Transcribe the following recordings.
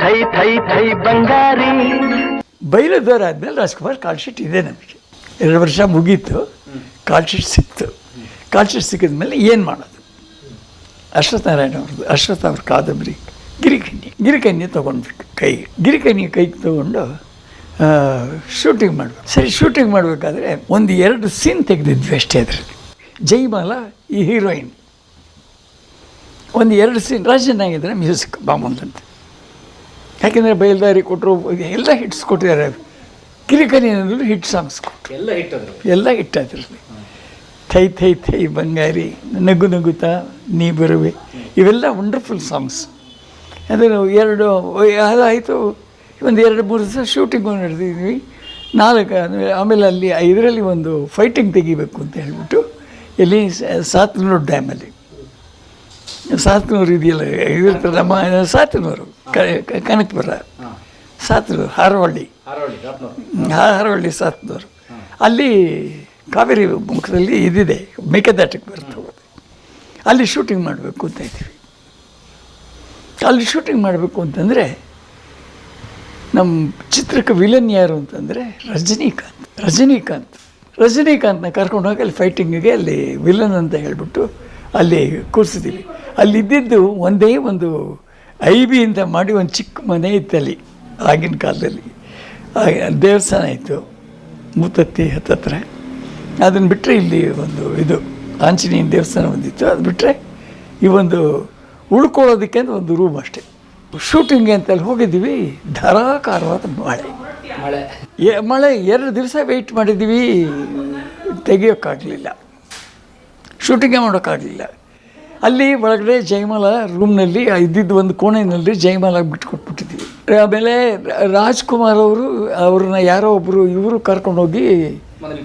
Thi Thi Thi Thi ಬಂಗಾರಿ. ಆದಮೇಲೆ Rajkumar call sheet ಇದೆ ನಮಗೆ. ಎರಡು ವರ್ಷ ಮುಗೀತು ಕಾಲ್ ಶೀಟ್ ಸಿಕ್ತು. ಕಾಲ್ ಶೀಟ್ ಸಿಕ್ಕಿದ ಮೇಲೆ ಏನು ಮಾಡೋದು? ಅಶ್ವತ್ಥನಾರಾಯಣ ಅವ್ರದ್ದು ಅಶ್ವಥ್ ಅವ್ರ ಕಾದಂಬರಿ, ಗಿರಿಕನ್ಯೆ ಗಿರಿಕನ್ಯೆ ತೊಗೊಂಡ್ಬೇಕು ಕೈ, ಗಿರಿಕನ್ಯೆ ಕೈಗೆ ತೊಗೊಂಡು ಶೂಟಿಂಗ್ ಮಾಡಬೇಕು. ಸರಿ ಶೂಟಿಂಗ್ ಮಾಡಬೇಕಾದ್ರೆ ಒಂದು ಎರಡು ಸೀನ್ ತೆಗೆದಿದ್ವಿ ಅಷ್ಟೇ ಅದರಲ್ಲಿ. ಜೈಮಾಲ ಈ ಹೀರೋಯಿನ್ ಒಂದು ಎರಡು ಸೀನ್ ರಾಜನಾಗಿದ್ದರೆ ಮ್ಯೂಸಿಕ್ ಬಾಮೊಂದಂತೆ ಯಾಕೆಂದರೆ ಬಯಲ್ದಾರಿ ಕೊಟ್ಟರು ಎಲ್ಲ ಹಿಟ್ಸ್ ಕೊಟ್ಟಿದ್ದಾರೆ. ಕಿರಿಕನಿನಲ್ಲಿ ಹಿಟ್ ಸಾಂಗ್ಸ್ ಕೊಟ್ಟರು. ಎಲ್ಲ ಹಿಟ್ ಎಲ್ಲ ಹಿಟ್ ಅದರಲ್ಲಿ ಥೈ ಥೈ ಥೈ ಬಂಗಾರಿ ನಗು ನಗುತ್ತಾ ನೀ ಬರುವೆ. ಇವೆಲ್ಲ ವಂಡರ್ಫುಲ್ ಸಾಂಗ್ಸ್ ಅದನ್ನು ಎರಡು ಅದಾಯಿತು ಒಂದು ಎರಡು ಮೂರು ದಿವಸ ಶೂಟಿಂಗ್ ನಡೆದಿದ್ವಿ. ನಾಲ್ಕು ಆಮೇಲೆ ಆಮೇಲೆ ಅಲ್ಲಿ ಇದರಲ್ಲಿ ಒಂದು ಫೈಟಿಂಗ್ ತೆಗಿಬೇಕು ಅಂತ ಹೇಳ್ಬಿಟ್ಟು ಎಲ್ಲಿ ಸಾತ್ನೂರು ಡ್ಯಾಮಲ್ಲಿ ಸಾತ್ನೂರು ಇದೆಯಲ್ಲ ಇದಿರ್ತದೆ ನಮ್ಮ ಸಾತ್ನೂರು ಕನಕಪುರ. ಸಾತ್ನೂರು ಹಾರವಳ್ಳಿ. ಹಾರವಳ್ಳಿ ಸಾತ್ನೂರು. ಅಲ್ಲಿ ಕಾವೇರಿ ಮುಖದಲ್ಲಿ ಇದಿದೆ ಮೇಕೆದಾಟಕ್ಕೆ ಬರ್ತಾ ಅಲ್ಲಿ ಶೂಟಿಂಗ್ ಮಾಡಬೇಕು ಅಂತ ಇದ್ದೀವಿ. ಅಲ್ಲಿ ಶೂಟಿಂಗ್ ಮಾಡಬೇಕು ಅಂತಂದರೆ ನಮ್ಮ ಚಿತ್ರಕ್ಕೆ ವಿಲನ್ ಯಾರು ಅಂತಂದರೆ ರಜನಿಕಾಂತ್ ರಜನಿಕಾಂತ್. ರಜನಿಕಾಂತ್ನ ಕರ್ಕೊಂಡು ಹೋಗಿ ಅಲ್ಲಿ ಫೈಟಿಂಗಿಗೆ ಅಲ್ಲಿ ವಿಲನ್ ಅಂತ ಹೇಳಿಬಿಟ್ಟು ಅಲ್ಲಿ ಕೂರಿಸಿದ್ದೀವಿ. ಅಲ್ಲಿ ಇದ್ದಿದ್ದು ಒಂದೇ ಒಂದು ಐ ಬಿಯಿಂದ ಮಾಡಿ ಒಂದು ಚಿಕ್ಕ ಮನೆ ಇತ್ತು ಅಲ್ಲಿ ಆಗಿನ ಕಾಲದಲ್ಲಿ. ದೇವಸ್ಥಾನ ಇತ್ತು ಮೂತತ್ತಿ ಹತ್ತತ್ರ. ಅದನ್ನು ಬಿಟ್ಟರೆ ಇಲ್ಲಿ ಒಂದು ಇದು ಆಂಜನೇಯನ ದೇವಸ್ಥಾನ ಒಂದಿತ್ತು. ಅದು ಬಿಟ್ಟರೆ ಈ ಒಂದು ಉಳ್ಕೊಳ್ಳೋದಕ್ಕೆ ಅಂತ ಒಂದು ರೂಮ್ ಅಷ್ಟೇ. ಶೂಟಿಂಗ್ಗೆ ಅಂತ ಅಲ್ಲಿ ಹೋಗಿದ್ದೀವಿ ಧಾರಾಕಾರವಾದ ಮಳೆ. ಮಳೆ. ಮಳೆ ಎರಡು ದಿವಸ ವೆಯ್ಟ್ ಮಾಡಿದ್ದೀವಿ ತೆಗಿಯೋಕ್ಕಾಗಲಿಲ್ಲ. ಶೂಟಿಂಗೇ ಮಾಡೋಕ್ಕಾಗಲಿಲ್ಲ. ಅಲ್ಲಿ ಒಳಗಡೆ ಜಯಮಾಲ ರೂಮ್ನಲ್ಲಿ ಇದ್ದಿದ್ದು ಒಂದು ಕೋಣೆಯಲ್ಲಿ ಜಯಮಾಲ ಬಿಟ್ಕೊಟ್ಬಿಟ್ಟಿದ್ವಿ. ಆಮೇಲೆ ರಾಜ್ಕುಮಾರ್ ಅವರು ಅವ್ರನ್ನ ಯಾರೋ ಒಬ್ಬರು ಇವರು ಕರ್ಕೊಂಡೋಗಿ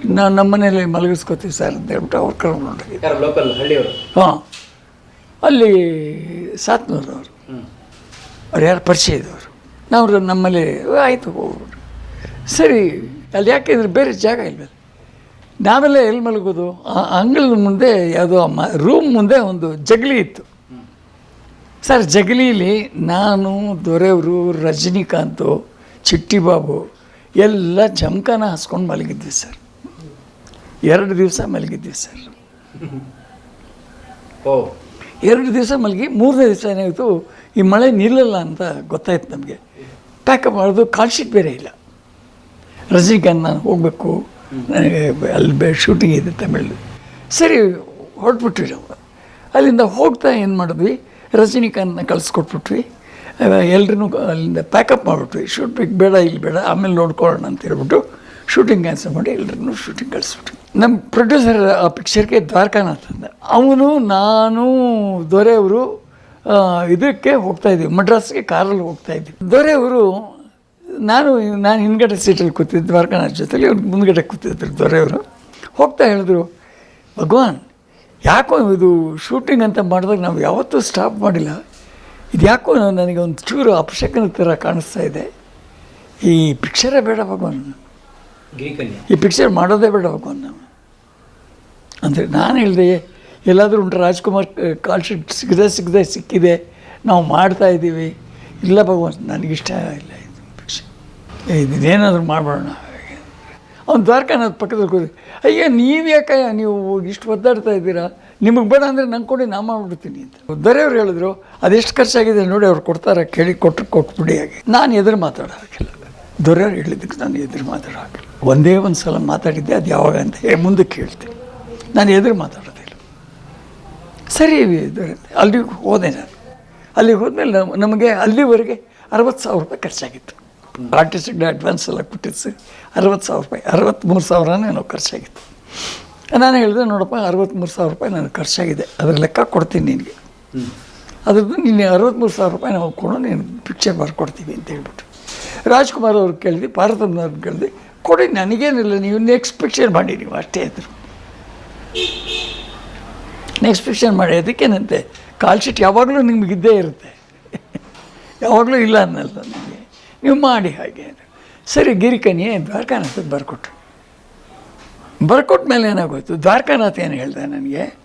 ನಾವು ನಮ್ಮ ಮನೇಲಿ ಮಲಗಿಸ್ಕೋತೀವಿ ಸರ್ ಅಂತ ಹೇಳ್ಬಿಟ್ಟು ಅವ್ರು ಕರ್ಕೊಂಡೋಗಿ. ಹಾಂ. ಅಲ್ಲಿ ಸಾತ್ನೂರು ಅವರು. ಅವ್ರು ಯಾರು ಪರಿಚಯ ಇದ್ದವರು. ನಾವು ನಮ್ಮಲ್ಲಿ ಆಯಿತು ಹೋಗ್ಬಿಟ್ಟು ಸರಿ ಅಲ್ಲಿ ಯಾಕೆಂದ್ರೆ ಬೇರೆ ಜಾಗ ಇಲ್ವಲ್ಲ? ನಾವೆಲ್ಲ ಎಲ್ಲಿ ಮಲಗೋದು? ಆ ಅಂಗಳದ ಮುಂದೆ ಯಾವುದೋ ಮ ರೂಮ್ ಮುಂದೆ ಒಂದು ಜಗಲಿ ಇತ್ತು. ಸರ್ ಜಗಲೀಲಿ ನಾನು ದೊರೆಯವರು ರಜನಿಕಾಂತು ಚಿಟ್ಟಿ ಬಾಬು ಎಲ್ಲ ಜಮಖಾನ ಹಾಸ್ಕೊಂಡು ಮಲಗಿದ್ವಿ ಸರ್. ಎರಡು ದಿವಸ ಮಲಗಿದ್ವಿ ಸರ್. ಓ. ಎರಡು ದಿವಸ ಮಲಗಿ ಮೂರನೇ ದಿವಸ ಏನಾಯಿತು ಈ ಮಳೆ ನಿಲ್ಲಲ್ಲ ಅಂತ ಗೊತ್ತಾಯ್ತು ನಮಗೆ. ಪ್ಯಾಕಪ್ ಮಾಡೋದು ಕಾಲ್ ಶೀಟ್ ಬೇರೆ ಇಲ್ಲ. ರಜನಿಕಾಂತ್ ನಾನು ಹೋಗಬೇಕು. ನನಗೆ ಅಲ್ಲಿ ಶೂಟಿಂಗ್ ಇದೆ ತಮಿಳು ಸರಿ ಹೊರಟ್ಬಿಟ್ವಿ ನಾವು ಅಲ್ಲಿಂದ ಹೋಗ್ತಾ ಏನು ಮಾಡಿದ್ವಿ? ರಜನಿಕಾಂತ್ನ ಕಳಿಸ್ಕೊಟ್ಬಿಟ್ವಿ. ಎಲ್ರೂ ಅಲ್ಲಿಂದ ಪ್ಯಾಕಪ್ ಮಾಡಿಬಿಟ್ವಿ. ಶೂಟಿಂಗ್ ಬೇಡ, ಇಲ್ಲಿ ಬೇಡ, ಆಮೇಲೆ ನೋಡ್ಕೊಳ್ಳೋಣ ಅಂತ ಹೇಳ್ಬಿಟ್ಟು ಶೂಟಿಂಗ್ ಕ್ಯಾನ್ಸಲ್ ಮಾಡಿ ಎಲ್ರಿಗೂ ಶೂಟಿಂಗ್ ಕಳಿಸ್ಬಿಟ್ವಿ. ನಮ್ಮ ಪ್ರೊಡ್ಯೂಸರ್ ಆ ಪಿಕ್ಚರ್ಗೆ ದ್ವಾರಕಾನಾಥ್ ಅಂದ ಅವನು, ನಾನು, ದೊರೆಯವರು ಇದಕ್ಕೆ ಹೋಗ್ತಾ ಇದ್ದೀವಿ ಮಡ್ರಾಸ್ಗೆ ಕಾರಲ್ಲಿ ಹೋಗ್ತಾ ದೊರೆಯವರು ನಾನು ನಾನು ಹಿಂದ್ಗಡೆ ಸೀಟಲ್ಲಿ ಕೂತಿದ್ದೆ ದ್ವಾರಕಾನಾಥ್ ಜೊತೆಲಿ ಅವ್ರು ಮುಂದ್ಗಡೆ ಕೂತಿದ್ರು ದೊರೆಯವರು. ಹೋಗ್ತಾ ಹೇಳಿದ್ರು ಭಗವಾನ್ ಯಾಕೋ ಇದು ಶೂಟಿಂಗ್ ಅಂತ ಮಾಡಿದಾಗ ನಾವು ಯಾವತ್ತೂ ಸ್ಟಾಪ್ ಮಾಡಿಲ್ಲ. ಇದು ಯಾಕೋ ನನಗೆ ಒಂದು ಚೂರು ಅಪಶಕನ ಥರ ಕಾಣಿಸ್ತಾ ಇದೆ. ಈ ಪಿಕ್ಚರೇ ಬೇಡ ಭಗವಾನ್. ಈ ಪಿಕ್ಚರ್ ಮಾಡೋದೇ ಬೇಡ ಭಗವಾನ್ ನಾವು. ಅಂದರೆ ನಾನು ಹೇಳಿದೆ ಎಲ್ಲಾದರೂ ಉಂಟು ರಾಜ್ಕುಮಾರ್ ಕಾಲ್ಶೀಟ್ ಸಿಗದೆ ಸಿಗದೆ ಸಿಕ್ಕಿದೆ. ನಾವು ಮಾಡ್ತಾ ಇದ್ದೀವಿ ಇಲ್ಲ ಭಗವಾನ್ ನನಗಿಷ್ಟ ಇಲ್ಲ ಇದನ್ನೇನಾದರೂ ಮಾಡಬೇಡ ಅವ್ನು ದ್ವಾರಕಾನಾಥ ಪಕ್ಕದಲ್ಲಿ ಕೂತಿ ಅಯ್ಯ, ನೀವು ಯಾಕೆ ನೀವು ಇಷ್ಟು ಒದ್ದಾಡ್ತಾ ಇದ್ದೀರಾ? ನಿಮಗೆ ಬೇಡ ಅಂದರೆ ನಂಗೆ ಕೊಡಿ, ನಾ ಮಾಡ್ಬಿಡ್ತೀನಿ ಅಂತ. ದೊರೆಯವ್ರು ಹೇಳಿದ್ರು, ಅದೆಷ್ಟು ಖರ್ಚಾಗಿದೆ ನೋಡಿ ಅವ್ರು ಕೊಡ್ತಾರೆ, ಕೇಳಿ ಕೊಟ್ಟರು ಕೊಟ್ಬಿಡಿ ಹಾಗೆ. ನಾನು ಎದುರು ಮಾತಾಡೋ ಹಾಗಿಲ್ಲ ದೊರೆಯವ್ರು ಹೇಳಿದ್ದಕ್ಕೆ ನಾನು ಎದುರು ಮಾತಾಡೋ ಹಾಗಿಲ್ಲ ಒಂದೇ ಒಂದು ಸಲ ಮಾತಾಡಿದ್ದೆ, ಅದು ಯಾವಾಗ ಅಂತ ಹೇ ಮುಂದಕ್ಕೆ ಹೇಳ್ತೀನಿ ನಾನು ಎದುರು ಮಾತಾಡೋದಿಲ್ಲ. ಸರಿ, ದೊರೆ, ಅಲ್ಲಿಗೆ ಹೋದೆ ನಾನು. ಅಲ್ಲಿಗೆ ಹೋದ್ಮೇಲೆ ನಮ್- ನಮಗೆ ಅಲ್ಲಿವರೆಗೆ ಅರವತ್ತು ಸಾವಿರ ರೂಪಾಯಿ ಖರ್ಚಾಗಿತ್ತು. ಆರ್ಟಿಸ್ಟ್ಗೆ ಅಡ್ವಾನ್ಸ್ ಎಲ್ಲ ಕೊಟ್ಟಿದ್ದು ಅರವತ್ತು ಸಾವಿರ ರೂಪಾಯಿ ಅರವತ್ತ್ಮೂರು ಸಾವಿರನೇ ನಾವು ಖರ್ಚಾಗಿತ್ತು. ನಾನು ಹೇಳಿದೆ, ನೋಡಪ್ಪ ಅರವತ್ತ್ಮೂರು ಸಾವಿರ ರೂಪಾಯಿ ನನಗೆ ಖರ್ಚಾಗಿದೆ. ಅದ್ರ ಲೆಕ್ಕ ಕೊಡ್ತೀನಿ ನಿನಗೆ. ಅದ್ರದ್ದು ನಿನ್ನೆ ಅರವತ್ತ್ಮೂರು ಸಾವಿರ ರೂಪಾಯಿ ನಾವು ಕೊಡು ನೀನು ಪಿಕ್ಚರ್ ಬರ್ಕೊಡ್ತೀವಿ ಅಂತ ಹೇಳ್ಬಿಟ್ಟು ರಾಜ್ಕುಮಾರ್ ಅವ್ರಿಗೆ ಕೇಳಿದ್ವಿ ಭಾರತಮ್ಮನವ್ರಿಗೆ ಕೇಳಿದ್ವಿ, ಕೊಡಿ, ನನಗೇನಿಲ್ಲ, ನೀವು ನೆಕ್ಸ್ಟ್ ಪಿಕ್ಚರ್ ಮಾಡಿ, ನೀವು ಅಷ್ಟೇ ಇದ್ರು ನೆಕ್ಸ್ಟ್ ಪಿಕ್ಚರ್ ಮಾಡಿ ಅದಕ್ಕೇನಂತೆ ಕಾಲ್ ಶೀಟ್ ಯಾವಾಗಲೂ ನಿಮಗಿದ್ದೇ ಇರುತ್ತೆ. ಯಾವಾಗಲೂ ಇಲ್ಲ ಅನ್ನಲ್ಲ ನಿಮಗೆ ನೀವು ಮಾಡಿ ಹಾಗೆ ಅಂತ. ಸರಿ, ಗಿರಿಕನಿಯೇ ದ್ವಾರಕಾನಾಥಕ್ಕೆ ಬರ್ಕೊಟ್ರು. ಬರ್ಕೊಟ್ಟ ಮೇಲೆ ಏನಾಗೋಯ್ತು? ದ್ವಾರಕಾನಾಥ ಏನು ಹೇಳ್ದೆ ನನಗೆ?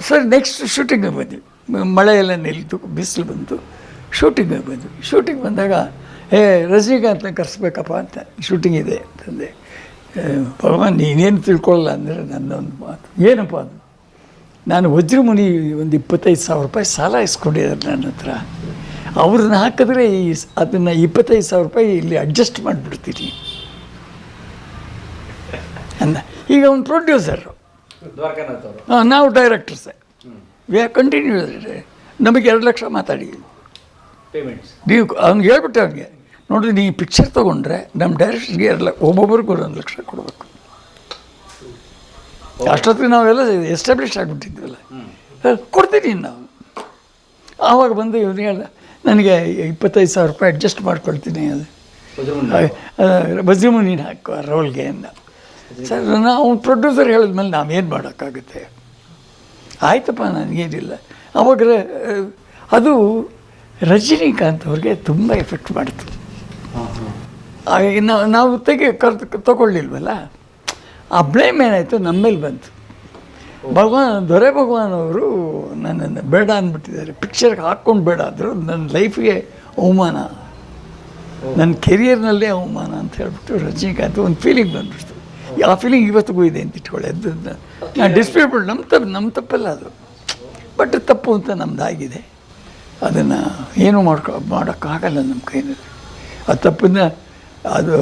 ಸರಿ ನೆಕ್ಸ್ಟ್ ಶೂಟಿಂಗಿಗೆ ಬಂದ್ವಿ. ಮಳೆಯೆಲ್ಲ ನಿಲ್ತು ಬಿಸಿಲು ಬಂತು. ಶೂಟಿಂಗಿಗೆ ಬಂದ್ವಿ. ಶೂಟಿಂಗ್ ಬಂದಾಗ, ಏ, ರಜನಿಕಾಂತ್ನ ಕರೆಸ್ಬೇಕಪ್ಪ ಅಂತ ಶೂಟಿಂಗ್ ಇದೆ ಅಂತಂದೆ. ಭಗವಾನ್, ನೀನೇನು ತಿಳ್ಕೊಳ್ಳಲ್ಲ ಅಂದರೆ ನನ್ನೊಂದು ಮಾತು. ಏನಪ್ಪ ಅದು? ನಾನು ವಜ್ರಮುನಿ ಒಂದು ಇಪ್ಪತ್ತೈದು ಸಾವಿರ ರೂಪಾಯಿ ಸಾಲ ಇಸ್ಕೊಂಡಿದ್ದಾರೆ ನನ್ನ ಹತ್ರ. ಅವ್ರನ್ನ ಹಾಕಿದ್ರೆ ಈ ಅದನ್ನು ಇಪ್ಪತ್ತೈದು ಸಾವಿರ ರೂಪಾಯಿ ಇಲ್ಲಿ ಅಡ್ಜಸ್ಟ್ ಮಾಡಿಬಿಡ್ತೀನಿ. ಅಂದ ಈಗ ಅವ್ನು ಪ್ರೊಡ್ಯೂಸರು ನಾವು ಡೈರೆಕ್ಟರ್ಸ್ ವಿ ಆರ್ ಕಂಟಿನ್ಯೂ ನಮಗೆ ಎರಡು ಲಕ್ಷ ಮಾತಾಡಿ. ನೀವು ಅವ್ನಿಗೆ ಹೇಳ್ಬಿಟ್ಟೆ ಅವ್ನಿಗೆ ನೋಡಿದ್ರೆ ನೀವು ಪಿಕ್ಚರ್ ತೊಗೊಂಡ್ರೆ ನಮ್ಮ ಡೈರೆಕ್ಟರ್ಗೆ ಎರಡು ಲಕ್ಷ ಒಬ್ಬೊಬ್ಬರಿಗೂ ಒಂದು ಲಕ್ಷ ಕೊಡಬೇಕು. ಅಷ್ಟೊತ್ತಿಗೆ ನಾವೆಲ್ಲ ಎಸ್ಟಾಬ್ಲಿಷ್ ಆಗಿಬಿಟ್ಟಿದ್ವಲ್ಲ. ಕೊಡ್ತೀನಿ ನಾವು ಆವಾಗ ಬಂದು ಇವನು ಹೇಳ್ದ ನನಗೆ ಇಪ್ಪತ್ತೈದು ಸಾವಿರ ರೂಪಾಯಿ ಅಡ್ಜಸ್ಟ್ ಮಾಡ್ಕೊಳ್ತೀನಿ ಅದು. ವಜ್ರಮುನಿ. ಹಾಕುವ ರೋಲ್ಗೆ ಅಂದ ಸರ್ ನಾವು ಪ್ರೊಡ್ಯೂಸರ್ ಹೇಳಿದ್ಮೇಲೆ ನಾವೇನು ಮಾಡೋಕ್ಕಾಗುತ್ತೆ? ಆಯ್ತಪ್ಪ ನನಗೇನಿಲ್ಲ. ಅವಾಗ ಅದು ರಜನಿಕಾಂತ್ ಅವ್ರಿಗೆ ತುಂಬ ಎಫೆಕ್ಟ್ ಮಾಡಿತು. ನಾವು ನಾವು ತೆಗೆ ಕರ್ದು ತಗೊಳ್ಳಿಲ್ವಲ್ಲ? ಆ ಬ್ಲೇಮ್ ಏನಾಯಿತು? ನಮ್ಮ ಮೇಲೆ ಬಂತು. ಭಗವಾನ್ ದೊರೆ ಭಗವಾನ್ ಅವರು ನನ್ನನ್ನು ಬೇಡ ಅಂದ್ಬಿಟ್ಟಿದ್ದಾರೆ. ಪಿಕ್ಚರ್ಗೆ ಹಾಕ್ಕೊಂಡು ಬೇಡ ಅಂದರು ನನ್ನ ಲೈಫಿಗೆ ಅವಮಾನ. ನನ್ನ ಕೆರಿಯರ್ನಲ್ಲೇ ಅವಮಾನ ಅಂತ ಹೇಳ್ಬಿಟ್ಟು ರಜನಿಕಾಂತ್ ಒಂದು ಫೀಲಿಂಗ್ ಬಂದ್ಬಿಡ್ತು. ಯಾವ ಫೀಲಿಂಗ್ ಇವತ್ತಿಗೂ ಇದೆ ಅಂತ ಇಟ್ಕೊಳ್ಳಿ. ಅದು ನಾನು ಡಿಸ್ಪ್ಯೂಟ್ ನಮ್ಮ ತಪ್ಪು ನಮ್ಮ ತಪ್ಪಲ್ಲ ಅದು. ಬಟ್ ತಪ್ಪು ಅಂತ ನಮ್ಮದಾಗಿದೆ ಅದನ್ನು ಏನೂ ಮಾಡ್ಕೊ ಮಾಡೋಕ್ಕಾಗಲ್ಲ ನಮ್ಮ ಕೈನಲ್ಲಿ. ಆ ತಪ್ಪನ್ನು ಅದು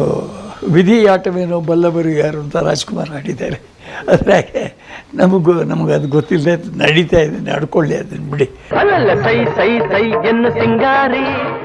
ವಿಧಿ ಆಟವೇನೋ ಬಲ್ಲವರು ಯಾರು ಅಂತ ರಾಜ್ಕುಮಾರ್ ಆಡಿದ್ದಾರೆ ಅದ್ರಾಗೆ ನಮಗೂ, ನಮಗೆ ಅದು ಗೊತ್ತಿಲ್ಲದೆ ನಡೀತಾ ಇದೆ, ನಡ್ಕೊಳ್ಳಿ ಅದನ್ನು ಬಿಡಿ. ಅಲ್ಲಲ್ಲ, ಸೈ ಸೈ ಸೈ ಎನ್ನು ಸಿಂಗಾರಿ.